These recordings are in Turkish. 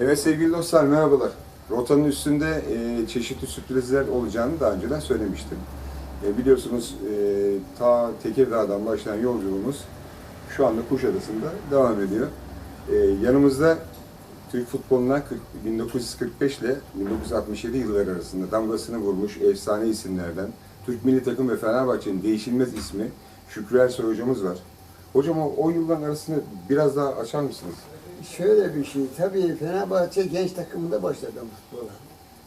Evet sevgili dostlar merhabalar. Rotanın üstünde e, çeşitli sürprizler olacağını daha önceden söylemiştim. E, biliyorsunuz e, ta Tekirdağ'dan başlayan yolculuğumuz şu anda Kuşadası'nda devam ediyor. E, yanımızda Türk futboluna 40 1945 ile 1967 yılları arasında damgasını vurmuş efsane isimlerden Türk milli takım ve Fenerbahçe'nin değişilmez ismi Şükrü Ersoy hocamız var. Hocam o, o yılların arasını biraz daha açar mısınız? Şöyle bir şey, tabii Fenerbahçe genç takımında başladım futbola.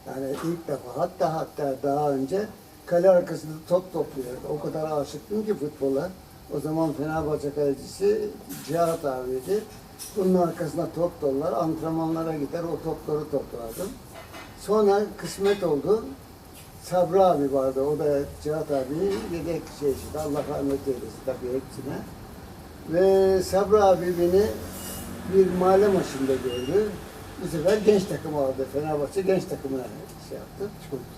Yani ilk defa, hatta hatta daha önce kale arkasında top topluyorduk. O kadar aşıktım ki futbola. O zaman Fenerbahçe kalecisi Cihat abiydi. Bunun arkasına top dolar, antrenmanlara gider, o topları toplardım. Sonra kısmet oldu. Sabri abi vardı, o da Cihat abi yedek şey işte, Allah rahmet eylesin tabii hepsine. Ve Sabri abi beni bir mahalle maçında gördü. Bu sefer genç takım aldı. Fenerbahçe genç takımına şey yaptı.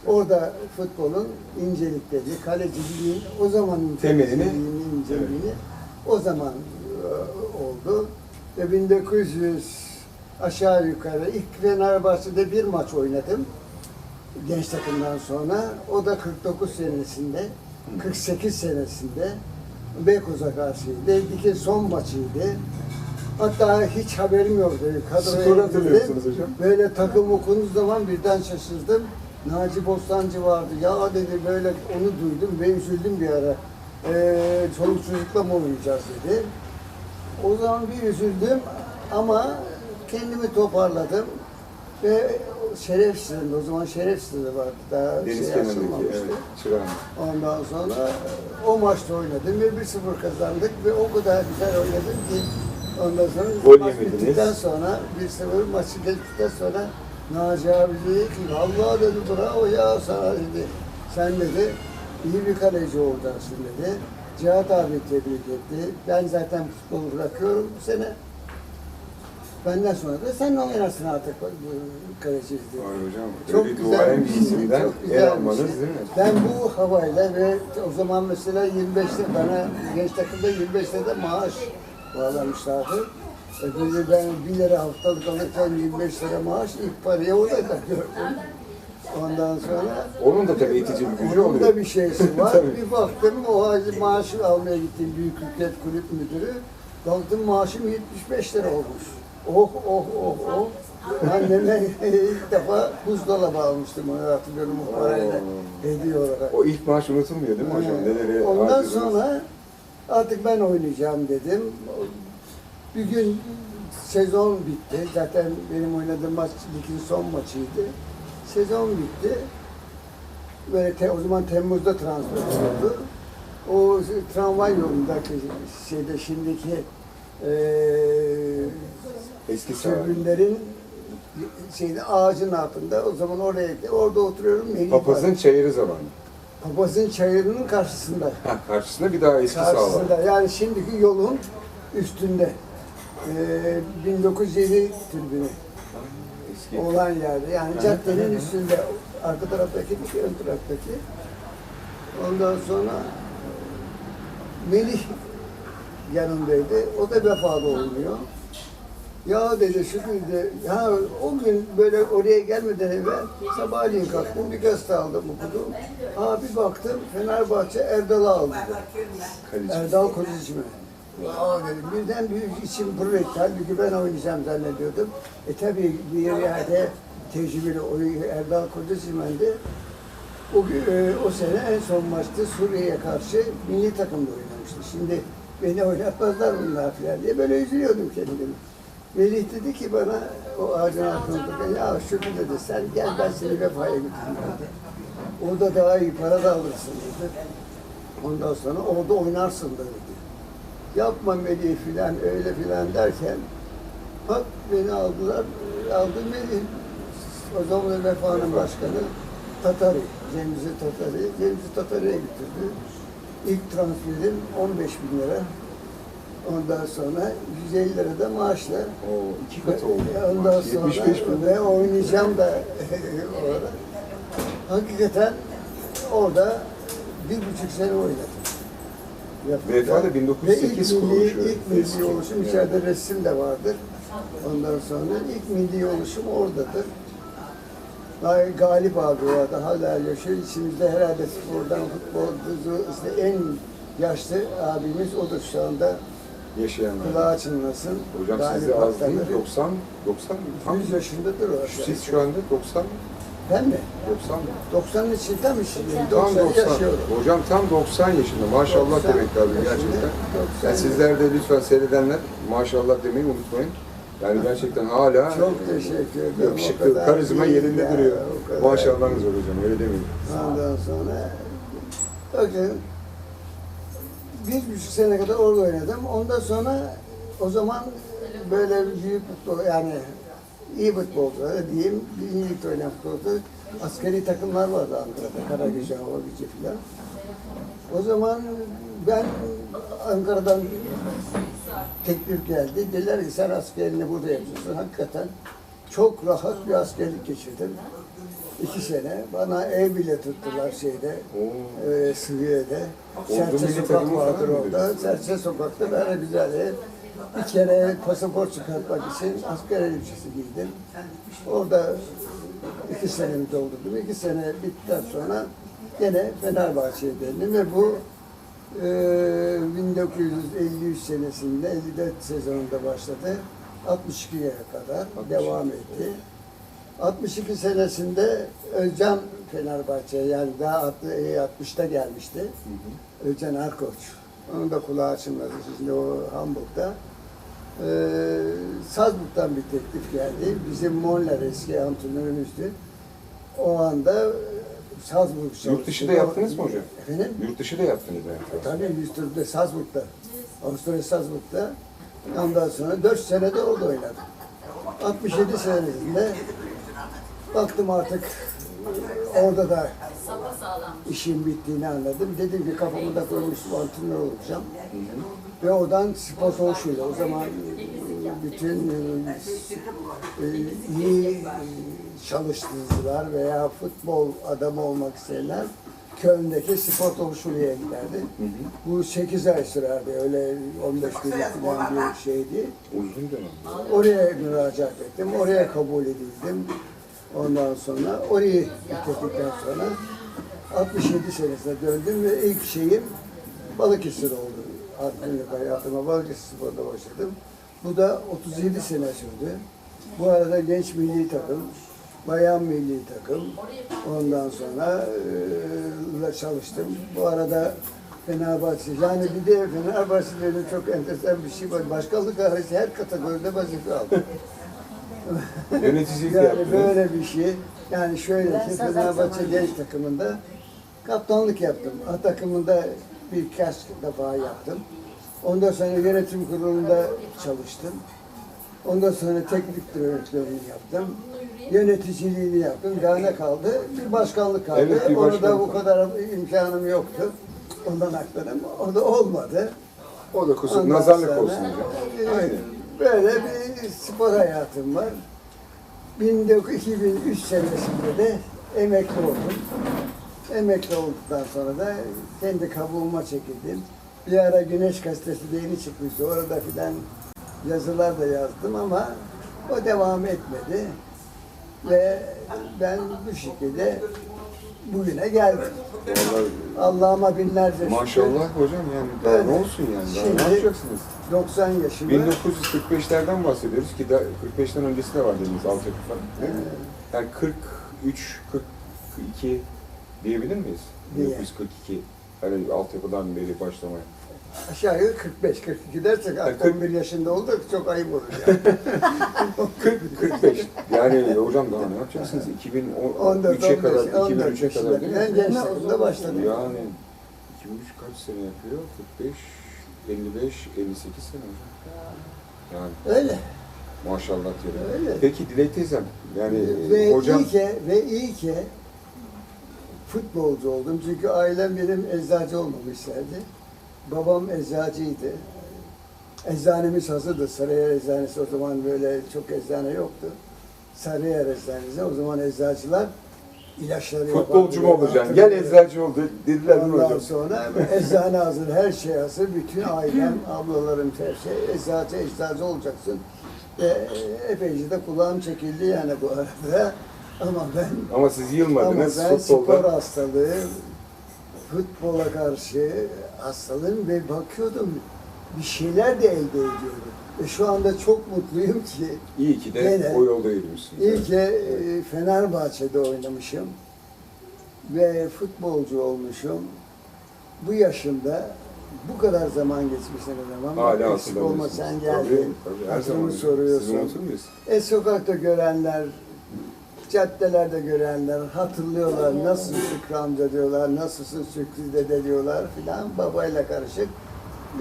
Orada futbolun inceliklerini, kaleciliğin, o zamanın Temelini. inceliğini o zaman e, oldu. Ve 1900 aşağı yukarı ilk Fenerbahçe'de bir maç oynadım. Genç takımdan sonra. O da 49 senesinde, 48 senesinde Beykoz'a karşıydı. Ligin son maçıydı. Hatta hiç haberim yoktu. Kadroya Skoru hatırlıyor girdim. hocam? Böyle takım okunduğu zaman birden şaşırdım. Naci Bostancı vardı. Ya dedi böyle onu duydum ve üzüldüm bir ara. Ee, çoluk çocukla mı oynayacağız dedi. O zaman bir üzüldüm ama kendimi toparladım. Ve Şerefsiz'in, o zaman Şerefsiz'de vardı. Daha Deniz şey kenarındaki açılmamıştı. evet, Çırağan. Ondan sonra o maçta oynadım ve 1-0 kazandık ve o kadar güzel oynadım ki ondan sonra Gol maç yemediniz. bittikten sonra 1-0 maçı geçtikten sonra Naci abi dedi ki Allah dedi bravo ya sana dedi. Sen dedi iyi bir kaleci olacaksın dedi. Cihat abi tebrik etti. Ben zaten futbolu bırakıyorum bu sene. Benden sonra da sen oynarsın artık kaleci dedi. Vay hocam, Çok öyle güzel duayen bir bir şey, isimden çok güzel el bir almanız şey. değil mi? Ben bu havayla ve o zaman mesela 25'te bana genç takımda 25'te de maaş bağlamışlardı. Dedi ben 1 lira haftalık alırken 25 lira maaş ilk parayı orada da gördüm. Ondan sonra Onun da tabii itici bir gücü onun oluyor. da bir şeysi var. Tabii. bir baktım o halde maaşı almaya gittim büyük hükümet kulüp müdürü. Baktım maaşım 75 lira olmuş. Oh oh oh oh. Anneme ilk defa buzdolabı almıştım onu hatırlıyorum o parayla hediye olarak. O ilk maaş unutulmuyor değil mi hocam? Nelere Ondan harcadınız? sonra artık ben oynayacağım dedim. Bir gün sezon bitti. Zaten benim oynadığım maç ligin son maçıydı. Sezon bitti. Böyle te- o zaman Temmuz'da transfer oldu. O tramvay yolundaki şeyde şimdiki eee Eski saha. tribünlerin şeyde ağacın altında o zaman oraya orada oturuyorum Papazın çayırı zamanı. Papazın çayırının karşısında. Ha, karşısında bir daha eski var. Karşısında yani şimdiki yolun üstünde. Ee, 1907 tribünü Eski. olan yerde. Yani caddenin üstünde. Arka taraftaki değil, ön taraftaki. Ondan sonra Melih yanındaydı. O da vefada oynuyor. Ya dedi Şükrü dedi, ya o gün böyle oraya gelmeden evvel sabahleyin kalktım bir gazete aldım okudum. Ha bir baktım Fenerbahçe Erdal'ı aldı. Erdal Kocaçi mi? Ya dedim birden bir içim pırrek. Halbuki ben oynayacağım zannediyordum. E tabi bir yerde tecrübeli Erdal Kocaçimen'di. O, gün- e, o sene en son maçta Suriye'ye karşı milli takımda oynamıştı. Şimdi beni oynatmazlar bunlar filan diye böyle üzülüyordum kendimi. Melih dedi ki bana o ağacın altında ya Şükrü dedi sen gel ben seni vefaya götüreyim dedi. Orada daha iyi para da alırsın dedi. Ondan sonra orada oynarsın da dedi. Yapma Melih filan öyle filan derken bak beni aldılar. Aldı Melih. O zaman Vefa'nın başkanı Tatari, Cemzi Tatari. Cemzi Tatari'ye götürdü. İlk transferim 15 bin lira. Ondan sonra 150 lira da maaşla. O iki katı oldu. Ondan Maaş, sonra 75 bin. ve oynayacağım da orada. Hakikaten orada bir buçuk sene oynadım. VFA'da Ve 1908 ilk milli, kuruluşu. ilk milli oluşum Evet. içeride resim de vardır. Ondan sonra ilk milli oluşum oradadır. Galip abi vardı, hala yaşıyor. İçimizde herhalde spordan, futbolcu, işte en yaşlı abimiz odur şu anda. Yaşayanlar. Kulağı çınlasın. Hocam Galip siz de az değil. Aktan'ı. 90, 90 mı? Tam 100 yaşındadır o. Siz şu anda 90 mı? Ben mi? 90 mı? 90'ın içinde mi şimdi? Tam 90 90. yaşıyorum. Hocam tam 90 yaşında. Maşallah 90 demek lazım gerçekten. 90 Yani sizler de lütfen seyredenler maşallah demeyi unutmayın. Yani gerçekten hala Çok teşekkür ederim. Yakışıklı, karizma yerinde ya, duruyor. Maşallahınız var hocam öyle demeyin. Ondan sonra bakın bir buçuk sene kadar orada oynadım. Ondan sonra o zaman böyle büyük futbol yani iyi futbolcu öyle diyeyim. Birinci ligde oynayan futbolcu. Askeri takımlar vardı Ankara'da. Karagücü, Hava Gücü falan. O zaman ben Ankara'dan teklif geldi. Dediler ki sen askerini burada yapacaksın. Hakikaten çok rahat bir askerlik geçirdim. İki sene. Bana ev bile tuttular şeyde. Oo. E, Sıviye'de. Ordu Serçe milli sokak takımı falan vardır mı orada. Serçe sokakta böyle güzel ev. Bir kere pasaport çıkartmak için asker elbisesi giydim. Orada iki senemi doldurdum. İki sene bittikten sonra gene Fenerbahçe'ye döndüm ve bu e, 1953 senesinde 54 sezonunda başladı. 62'ye kadar devam etti. 62 senesinde Özcan Fenerbahçe'ye yani daha 60'ta gelmişti. Özcan Erkoç. Onun da kulağı açılmadı şimdi o Hamburg'da. Ee, Salzburg'dan bir teklif geldi. Bizim Moller eski antrenörümüzdü. O anda e, Salzburg Yurt dışı da yaptınız mı hocam? Efendim? Yurt dışı da yaptınız yani. Tabii Lüstür'de, Salzburg'da. Avusturya Salzburg'da. Ondan sonra 4 sene de orada oynadım. 67 senesinde baktım artık orada da işin bittiğini anladım. Dedim ki kafamı da koymuştum antrenör olacağım. Ve oradan spor soğuşuyla o zaman e, bütün e, e, iyi çalıştırıcılar veya futbol adamı olmak isteyenler Köln'deki spor oluşuyla giderdi. Bu 8 ay sürerdi öyle 15 gün falan bir şeydi. Uzun dönem. Oraya müracaat ettim, oraya kabul edildim. Ondan sonra orayı bitirdikten sonra 67 senesine döndüm ve ilk şeyim Balıkesir oldu. Antrenörlük hayatıma Balıkesir Spor'da başladım. Bu da 37 sene sürdü. Bu arada genç milli takım, bayan milli takım, ondan sonra eee, çalıştım. Bu arada Fenerbahçe, yani bir de Fenerbahçe'de çok enteresan bir şey var. Başkanlık hariç her kategoride vazife aldım. Yöneticilik Yani yaptınız. böyle bir şey. Yani şöyle ki Fenerbahçe genç takımında kaptanlık yaptım. A takımında birkaç defa yaptım. Ondan sonra yönetim kurulunda çalıştım. Ondan sonra teknik direktörlüğünü yaptım. Yöneticiliğini yaptım. Daha ne kaldı? Bir başkanlık kaldı. Evet, bir Onu da başkanlık bu kaldı. kadar imkanım yoktu. Ondan akladım. O da olmadı. O da kusur, Ondan nazarlık sonra, olsun hocam. Aynen. Böyle bir spor hayatım var. 2003 senesinde de emekli oldum. Emekli olduktan sonra da kendi kabuğuma çekildim. Bir ara Güneş Gazetesi de yeni çıkmıştı. Orada filan yazılar da yazdım ama o devam etmedi. Ve ben bu şekilde bugüne geldim. Allah'ıma binlerce şükür. Maşallah hocam yani daha Öyle. ne olsun yani daha Şimdi- ne yapacaksınız? 90 yaşında. 1945'lerden bahsediyoruz ki da 45'ten öncesi de var dediniz altyapı falan. değil mi? Yani 43, 42 diyebilir miyiz? Diye. 1942 yani altyapıdan beri başlamaya. Aşağı yukarı 45, 42 dersek artık kırk- 11 yaşında olduk çok ayıp olur yani. 40, 45. Yani hocam daha ne yapacaksınız? 14, 2003'e kadar, 15, 14 2003'e kadar değil mi? genç takımda başladım. Yani 2003 kaç sene yapıyor? 45, 55, 58 sene hocam. Yani Öyle. maşallah diyelim. Öyle. Peki Dilek teyzem, yani ve hocam iyi ki ve iyi ki futbolcu oldum. Çünkü ailem benim eczacı olmamı isterdi. Babam eczacıydı. Eczanemiz hazırdı. Sarıyer Eczanesi o zaman böyle çok eczane yoktu. Sarıyer Eczanesi. O zaman eczacılar ilaçları futbolcu mu olacaksın? Gel eczacı ol de- dediler Ondan hocam? sonra eczane hazır, her şey hazır. Bütün ailem, ablalarım, her şey eczacı, eczacı olacaksın. E, epeyce de kulağım çekildi yani bu arada. Ama ben Ama siz ama yılmadınız ben spor futbolda. hastalığı, futbola karşı hastalığım ve bakıyordum bir şeyler de elde ediyordum. Ve şu anda çok mutluyum ki İyi ki de Gene. o yolda yürümüşsünüz. İyi ki e, Fenerbahçe'de oynamışım ve futbolcu olmuşum. Bu yaşımda bu kadar zaman geçmişine rağmen Hala eksik olma sen Tabii, geldin. tabii, her Hatırımı soruyorsun. E sokakta görenler, caddelerde görenler hatırlıyorlar. Nasılsın Şükrü amca diyorlar, nasılsın Şükrü dede diyorlar filan babayla karışık.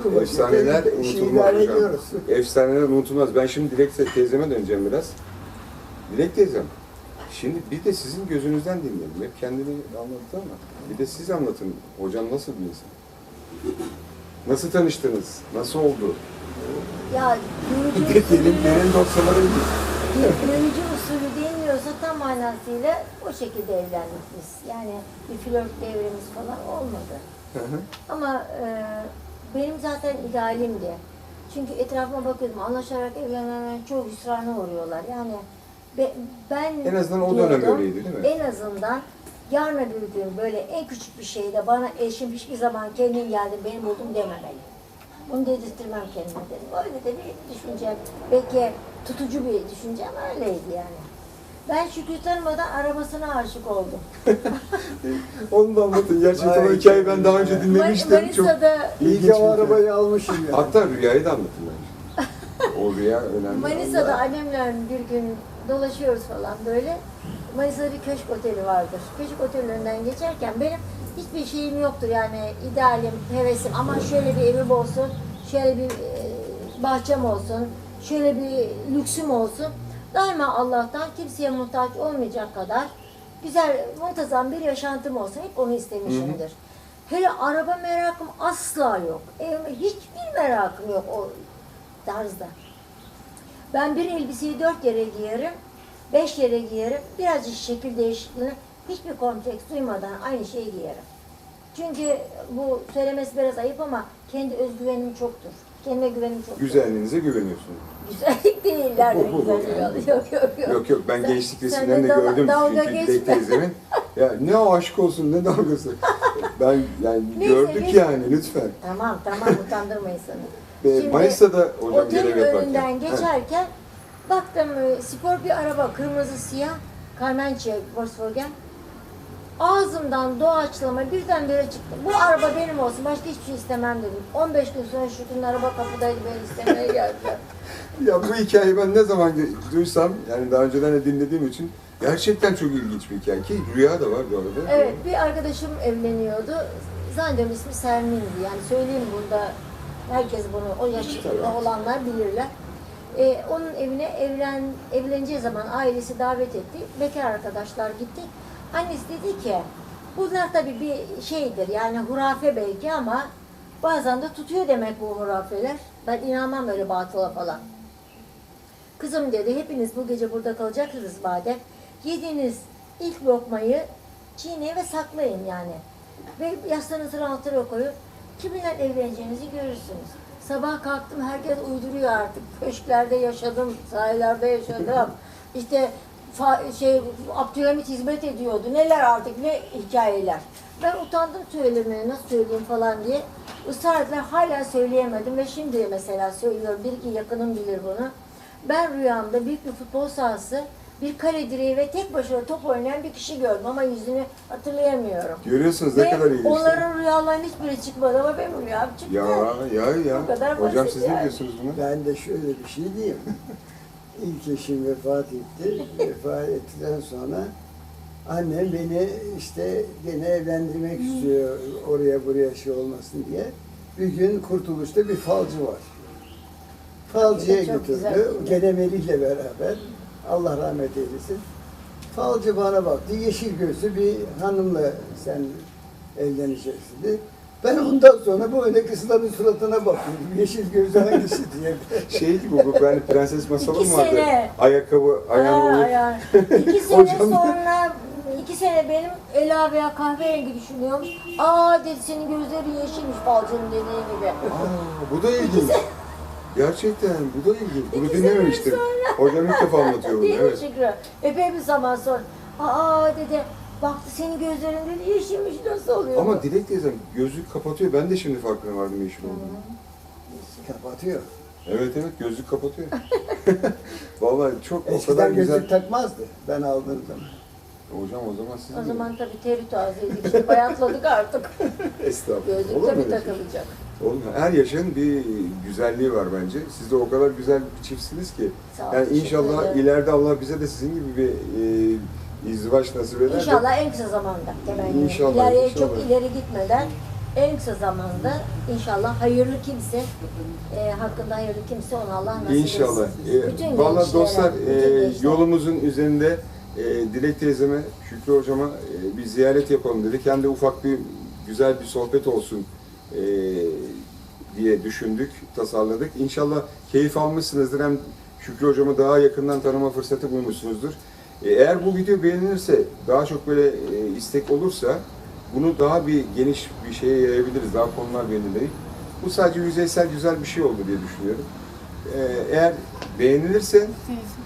Bu Efsaneler işi unutulmaz ediyoruz. Efsaneler unutulmaz. Ben şimdi Dilek te- teyzeme döneceğim biraz. Dilek teyzem, şimdi bir de sizin gözünüzden dinleyelim. Hep kendini anlattı ama bir de siz anlatın. Hocam nasıl bir insan? Nasıl tanıştınız? Nasıl oldu? Ya Derin, derin dosyaları görücü manasıyla o şekilde evlendik biz. Yani bir flört devrimiz falan olmadı. Hı hı. Ama e, benim zaten idealimdi. Çünkü etrafıma bakıyordum anlaşarak evlenenler çok hüsrana uğruyorlar. Yani be- ben En azından o dönem diyordum, öyleydi, değil mi? En azından yarın öbür gün böyle en küçük bir şeyde bana eşim hiçbir zaman kendin geldin benim buldum dememeli. Bunu dedirttirmem kendime dedim. Öyle de bir düşüncem. Belki tutucu bir düşüncem öyleydi yani. Ben Şükrü tanımadan arabasına aşık oldum. Onu da anlatın. Gerçekten o Vay. hikayeyi ben daha önce dinlemiştim. Man- Çok Manisa'da, İyi ki o bir arabayı almışım ya. Hatta rüyayı da anlatın bence. O rüya önemli. Manisa'da annemle bir gün dolaşıyoruz falan böyle. Manisa'da bir köşk oteli vardır. Köşk otellerinden geçerken benim hiçbir şeyim yoktur yani idealim, hevesim. Ama şöyle bir evim olsun, şöyle bir e, bahçem olsun, şöyle bir lüksüm olsun. Daima Allah'tan kimseye muhtaç olmayacak kadar güzel, muntazam bir yaşantım olsun. Hep onu istemişimdir. Hele araba merakım asla yok. Evime hiçbir merakım yok o tarzda. Ben bir elbiseyi dört yere giyerim, beş yere giyerim, birazcık şekil değişikliğine hiçbir kompleks duymadan aynı şeyi giyerim. Çünkü bu söylemesi biraz ayıp ama kendi özgüvenim çoktur. Kendime güvenim. Güzelliğinize güveniyorsun. Güzellik değiller de Bu, bu, bu. güzel. Yok yok yok. Yok yok ben Sen- gençlik sen resimlerinde de dalga- gördüm dalga çünkü geçme. Dilek teyzemin. Ya ne o aşk olsun ne dalgası. Ben yani Neyse, gördük neyse. yani lütfen. Tamam tamam utandırma insanı. Ee, Şimdi Manisa'da hocam Otelin görev yaparken. önünden geçerken baktım e, spor bir araba kırmızı siyah Carmenche Volkswagen ağzımdan doğaçlama birdenbire çıktı. Bu araba benim olsun başka hiçbir şey istemem dedim. 15 gün sonra Şükrü'nün araba kapıdaydı beni istemeye geldiler. Ya bu hikayeyi ben ne zaman duysam yani daha önceden de dinlediğim için gerçekten çok ilginç bir hikaye ki rüya da var bu arada. Evet bir arkadaşım evleniyordu. Zannediyorum ismi Sermin'di. Yani söyleyeyim burada herkes bunu o Tabii. olanlar bilirler. Ee, onun evine evlen evleneceği zaman ailesi davet etti. Bekar arkadaşlar gittik. Annesi dedi ki bunlar tabii bir şeydir yani hurafe belki ama bazen de tutuyor demek bu hurafeler. Ben inanmam öyle batıla falan. Kızım dedi hepiniz bu gece burada kalacaksınız madem. Yediğiniz ilk lokmayı çiğneyin ve saklayın yani. Ve yastığınızın altına koyun. Kiminle evleneceğinizi görürsünüz. Sabah kalktım herkes uyduruyor artık. Köşklerde yaşadım, sahillerde yaşadım. İşte şey Abdülhamit hizmet ediyordu. Neler artık ne hikayeler. Ben utandım söylemeye nasıl söyleyeyim falan diye. Israr ettiler hala söyleyemedim ve şimdi mesela söylüyorum. Bir iki yakınım bilir bunu. Ben rüyamda büyük bir futbol sahası, bir kale direği ve tek başına top oynayan bir kişi gördüm ama yüzünü hatırlayamıyorum. Görüyorsunuz ne Ve kadar ilginç. onların rüyalarının hiçbiri çıkmadı ama benim rüyam çıktı. Ya ya ya. Bu kadar Hocam siz ne yani. diyorsunuz buna? Ben de şöyle bir şey diyeyim. İlk eşim vefat etti. vefat ettikten sonra annem beni işte gene evlendirmek istiyor oraya buraya şey olmasın diye. Bir gün Kurtuluş'ta bir falcı var. Falcıya Çok güzel. götürdü. Gene Melih'le beraber. Allah rahmet eylesin. Falcı bana baktı. Yeşil gözlü bir hanımla sen evleneceksin dedi. Ben ondan sonra bu öyle kızların suratına bakıyordum. Yeşil gözlü hangisi diye. Şey gibi bu yani prenses masalı İki mı vardı? sene. Ayakkabı, ayağını Aa, uyup. yani. İki sene Hocam- sonra iki sene benim ela veya kahverengi düşünüyorum. Aa dedi senin gözlerin yeşilmiş falcının dediği gibi. Aa, bu da ilginç. Gerçekten bu da ilginç. Bunu İki dinlememiştim. sene Hocam ilk defa anlatıyor bunu. Değil mi Evet. Şükrü? Epey bir zaman sonra. Aa dedi, baktı senin gözlerinde yeşilmiş nasıl oluyor? Ama bu? Dilek teyzem gözlük kapatıyor. Ben de şimdi farkına vardım yeşil olduğunu. Kapatıyor. Evet evet gözlük kapatıyor. Vallahi çok o kadar Eskiden güzel. gözlük takmazdı ben aldığım zaman. Hocam o zaman siz O zaman tabii teri tazeydik, işte bayatladık artık. Estağfurullah. Gözlük Olur mu tabii öyle şey? takılacak. Her yaşın bir güzelliği var bence. Siz de o kadar güzel bir çiftsiniz ki. Sağ ol, Yani teşekkür inşallah ederim. ileride Allah bize de sizin gibi bir e, izdivaç nasip eder. de- İnşallah en kısa zamanda temenni. İnşallah, İleriye inşallah. çok ileri gitmeden en kısa zamanda inşallah hayırlı kimse, e, hakkında hayırlı kimse ona Allah nasip İnşallah. etsin. Ee, Bütün Valla dostlar e, yolumuzun üzerinde e, Dilek teyzeme, Şükrü hocama e, bir ziyaret yapalım dedik. Hem de ufak bir güzel bir sohbet olsun e, diye düşündük, tasarladık. İnşallah keyif almışsınızdır. Hem Şükrü hocamı daha yakından tanıma fırsatı bulmuşsunuzdur. E, eğer bu video beğenilirse, daha çok böyle e, istek olursa bunu daha bir geniş bir şeye yayabiliriz. Daha konular belirleyip. Bu sadece yüzeysel güzel bir şey oldu diye düşünüyorum. Ee, eğer beğenilirse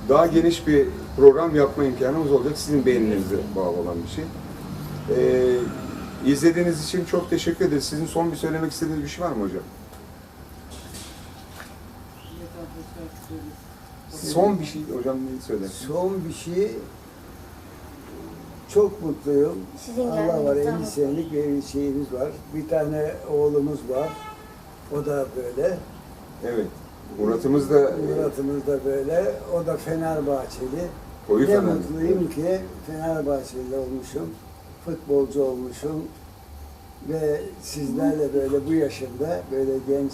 daha geniş bir program yapma imkanımız olacak. Sizin beğeninize bağlı olan bir şey. Ee, izlediğiniz için çok teşekkür ederiz. Sizin son bir söylemek istediğiniz bir şey var mı hocam? Son bir şey hocam ne söyler? Son bir şey çok mutluyum. Sizin Allah var geldiğinizden 50 senelik bir şeyimiz var. Bir tane oğlumuz var. O da böyle. Evet. Murat'ımız da e, Murat'ımız da böyle. O da Fenerbahçeli. koyu ne Fenerli. mutluyum ki Fenerbahçeli olmuşum. Futbolcu olmuşum. Ve sizlerle böyle bu yaşında böyle genç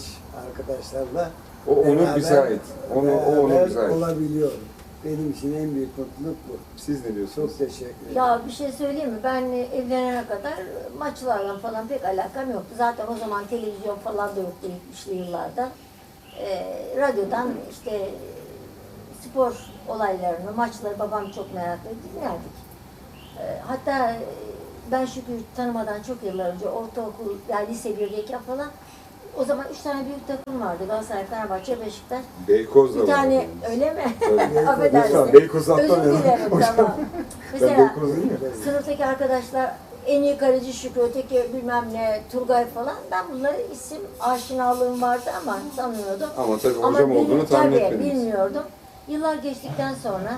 arkadaşlarla O beraber- bize ait. Onu, o beraber bize ait. olabiliyorum. Benim için en büyük mutluluk bu. Siz ne diyorsunuz? Çok teşekkür ederim. Ya bir şey söyleyeyim mi? Ben evlenene kadar maçlarla falan pek alakam yoktu. Zaten o zaman televizyon falan da yoktu 70'li yıllarda. Ee, radyodan işte spor olaylarını, maçları babam çok meraklıydı, dinlerdik. Ee, hatta e, ben Şükrü tanımadan çok yıllar önce ortaokul, yani lise 1'deyken falan o zaman üç tane büyük takım vardı. Galatasaray, Fenerbahçe, Beşiktaş. Beykoz da Bir var. tane yalnız. öyle mi? Affedersin. Lütfen Beykoz'u Özür dilerim tamam. Ben Mesela Beykoz değil mi? sınıftaki arkadaşlar en iyi kaleci Şükrü, öteki bilmem ne, Turgay falan. Ben bunları isim aşinalığım vardı ama tanımıyordum. Ama tabii hocam bil- olduğunu tahmin tabii etmediniz. bilmiyordum. Yıllar geçtikten sonra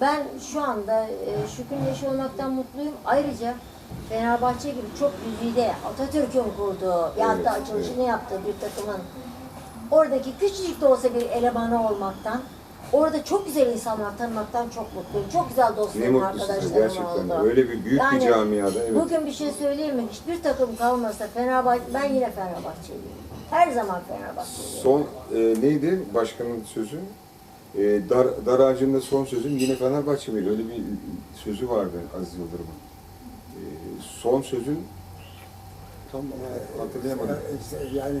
ben şu anda e, Şükrü'nün eşi olmaktan mutluyum. Ayrıca Fenerbahçe gibi çok güzide Atatürk'ün kurduğu hatta Evet, açılışını yaptığı bir takımın oradaki küçücük de olsa bir elemanı olmaktan Orada çok güzel insanlar tanımaktan çok mutluyum. Çok güzel dostlarım, arkadaşlarım gerçekten. oldu. Öyle bir büyük Yani bir camiada. Evet. Bugün bir şey söyleyeyim mi? Hiçbir takım kalmasa Fenerbahçe, ben yine Fenerbahçeliyim. Her zaman Fenerbahçeliyim. Son e, neydi başkanın sözü? E, dar, dar ağacında son sözüm yine Fenerbahçe miydi? Öyle bir sözü vardı Aziz Yıldırım'ın. E, son sözün tam hatırlayamadım. Ya işte yani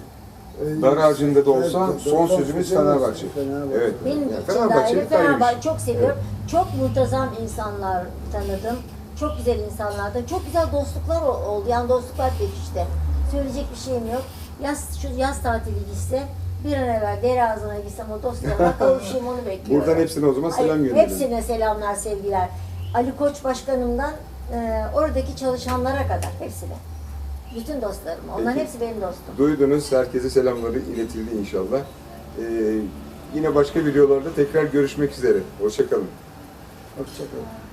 öyle- Dar ağacında da olsa son sözümüz Fenerbahçe. Evet. Benim için Fenerbahçe bir Fenerbahçe çok seviyorum. Çok muntazam insanlar tanıdım. Çok güzel insanlardan. Çok güzel dostluklar oldu. Yani dostluklar pekişti. Söyleyecek bir şeyim yok. Yaz, şu yaz tatili gitse bir an evvel dere ağzına gitsem o dostlarıma kavuşayım onu bekliyorum. Buradan hepsine o zaman selam Ay, gönderelim. Hepsine selamlar, sevgiler. Ali Koç Başkanım'dan e, oradaki çalışanlara kadar hepsine. Bütün dostlarım. Onların Peki. hepsi benim dostum. Duydunuz. Herkese selamları iletildi inşallah. E, yine başka videolarda tekrar görüşmek üzere. Hoşçakalın. Hoşçakalın.